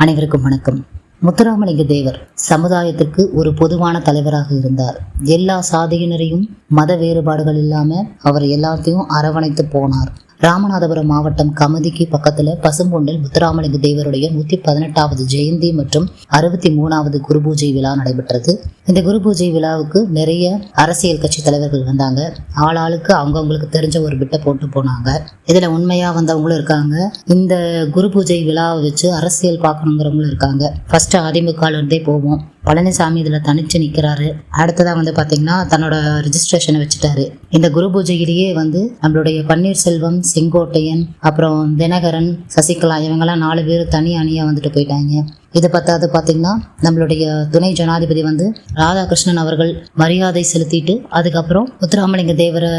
அனைவருக்கும் வணக்கம். முத்துராமலிங்க தேவர் சமுதாயத்திற்கு ஒரு பொதுவான தலைவராக இருந்தார். எல்லா சாதியினரையும் மத வேறுபாடுகள் இல்லாம அவர் எல்லாத்தையும் அரவணைத்து போனார். ராமநாதபுரம் மாவட்டம் கமதிக்கு பக்கத்துல பசும்பொண்டில் முத்துராமலிங்க தேவருடைய நூத்தி பதினெட்டாவது ஜெயந்தி மற்றும் அறுபத்தி மூணாவது குரு பூஜை விழா நடைபெற்றது. இந்த குரு பூஜை விழாவுக்கு நிறைய அரசியல் கட்சி தலைவர்கள் வந்தாங்க. ஆளாளுக்கு அவங்கவுங்களுக்கு தெரிஞ்ச ஒரு பிட்டை போட்டு போனாங்க. இதுல உண்மையா வந்தவங்களும் இருக்காங்க. இந்த குரு பூஜை விழாவை வச்சு அரசியல் பார்க்கணுங்கிறவங்களும் இருக்காங்க. ஃபர்ஸ்ட் அதிமுக இருந்தே போவோம். பழனிசாமி இதில் தனிச்சு நிற்கிறாரு அடுத்ததாக வந்து பார்த்தீங்கன்னா தன்னோட ரிஜிஸ்ட்ரேஷனை வச்சுட்டாரு. இந்த குரு பூஜையிலேயே வந்து நம்மளுடைய பன்னீர்செல்வம் செங்கோட்டையன் அப்புறம் தினகரன் சசிகலா இவங்கெல்லாம் நாலு பேர் தனி அணியாக வந்துட்டு போயிட்டாங்க. இது பத்தாவது பார்த்தீங்கன்னா நம்மளுடைய துணை ஜனாதிபதி வந்து ராதாகிருஷ்ணன் அவர்கள் மரியாதை செலுத்திட்டு அதுக்கப்புறம் முத்துராமலிங்க தேவரை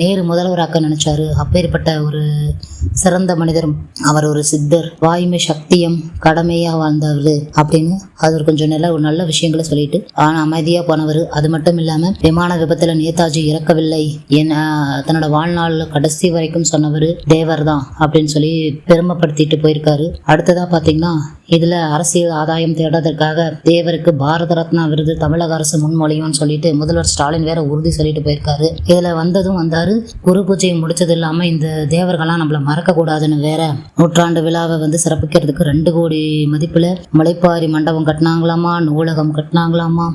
நேரு முதல்வராக்க நினைச்சாரு. அப்பேற்பட்ட ஒரு சிறந்த மனிதர் அவர் ஒரு சித்தர். வாய்மை சக்தியம் கடமையாக வாழ்ந்தவர் அப்படின்னு அவர் கொஞ்சம் நல்ல ஒரு நல்ல விஷயங்களை சொல்லிட்டு ஆனா அமைதியாக போனவர். அது மட்டும் இல்லாமல் விமான விபத்தில் நேதாஜி இறக்கவில்லை. என் தன்னோட வாழ்நாள் கடைசி வரைக்கும் சொன்னவர் தேவர் தான் அப்படின்னு சொல்லி பெருமைப்படுத்திட்டு போயிருக்காரு. அடுத்ததா பார்த்தீங்கன்னா இதுல அரசியல் ஆதாயம் தேடுறதற்காக தேவருக்கு பாரத ரத்னா விருது தமிழக அரசு முன்மொழியும் சொல்லிட்டு முதல்வர் ஸ்டாலின் வேற உறுதி சொல்லிட்டு போயிருக்காரு. இதுல வந்ததும் வந்தாரு. குரு பூஜையை முடிச்சது இல்லாம இந்த தேவர்கள்லாம் நம்மள மறக்க கூடாதுன்னு வேற நூற்றாண்டு விழாவை வந்து சிறப்பிக்கிறதுக்கு ரெண்டு கோடி மதிப்புல முளைப்பாரி மண்டபம் கட்டினாங்களாமா? நூலகம் கட்டினாங்களாமா?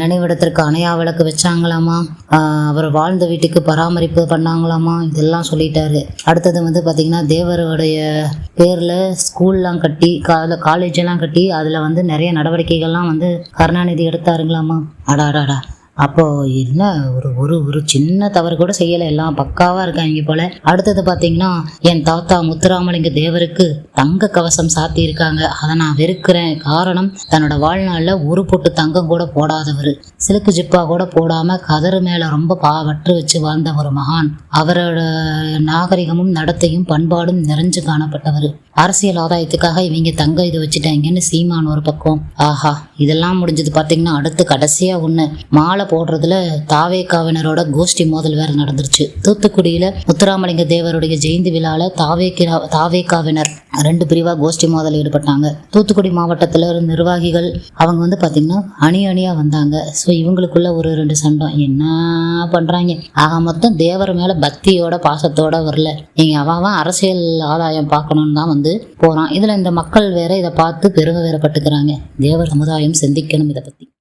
நினைவிடத்திற்கு அணையா விளக்கு வச்சாங்களாமா? அவர் வாழ்ந்த வீட்டுக்கு பராமரிப்பு பண்ணாங்களாமா? இதெல்லாம் சொல்லிட்டாரு. அடுத்தது வந்து பாத்தீங்கன்னா தேவருடைய பேர்ல ஸ்கூல்லாம் கட்டி கால காலேஜ் எல்லாம் கட்டி அதுல வந்து நிறைய நடவடிக்கைகள்லாம் வந்து கருணாநிதி எடுத்தாருங்களாமா அடா அடாடா அப்போது என்ன ஒரு ஒரு ஒரு சின்ன தவறு கூட செய்யலை. எல்லாம் பக்காவாக இருக்காங்க போல. அடுத்தது பார்த்தீங்கன்னா என் தாத்தா முத்துராமலிங்க தேவருக்கு தங்க கவசம் சாத்தியிருக்காங்க. அதை நான் வெறுக்கிறேன். காரணம் தன்னோட வாழ்நாளில் ஒரு பொட்டு தங்கம் கூட போடாதவர். சிலுக்கு ஜிப்பா கூட போடாமல் கதறு மேலே ரொம்ப பா வற்று வச்சு வாழ்ந்த ஒரு மகான். அவரோட நாகரிகமும் நடத்தையும் பண்பாடும் நிறைஞ்சு காணப்பட்டவர். அரசியல் ஆதாயத்துக்காக இவங்க தங்க இது வச்சுட்டாங்கன்னு சீமான் ஒரு பக்கம். ஆஹா இதெல்லாம் முடிஞ்சது பார்த்தீங்கன்னா அடுத்து கடைசியாக ஒன்று மாலை போடுறதுல தாவேக்காவினரோட கோஷ்டி மோதல் வேற நடந்துருச்சு. தூத்துக்குடியில முத்துராமலிங்க தேவருடைய ஜெயந்தி விழால தாவே தாவேக்காவினர் ரெண்டு பிரிவா கோஷ்டி மோதல் ஈடுபட்டாங்க. தூத்துக்குடி மாவட்டத்துல நிர்வாகிகள் அவங்க வந்து பாத்தீங்கன்னா அணி அணியா வந்தாங்க. ஸோ இவங்களுக்குள்ள ஒரு ரெண்டு சண்டம். என்ன பண்றாங்க? ஆக மொத்தம் தேவர் மேல பக்தியோட பாசத்தோட வரல. நீங்க அவன் அவன் அரசியல் ஆதாயம் பார்க்கணும்னு தான் வந்து போறான். இதுல இந்த மக்கள் வேற இதை பார்த்து பெருமை வேறப்பட்டுக்கிறாங்க தேவர் சமுதாயம் சிந்திக்கணும் இதை பத்தி.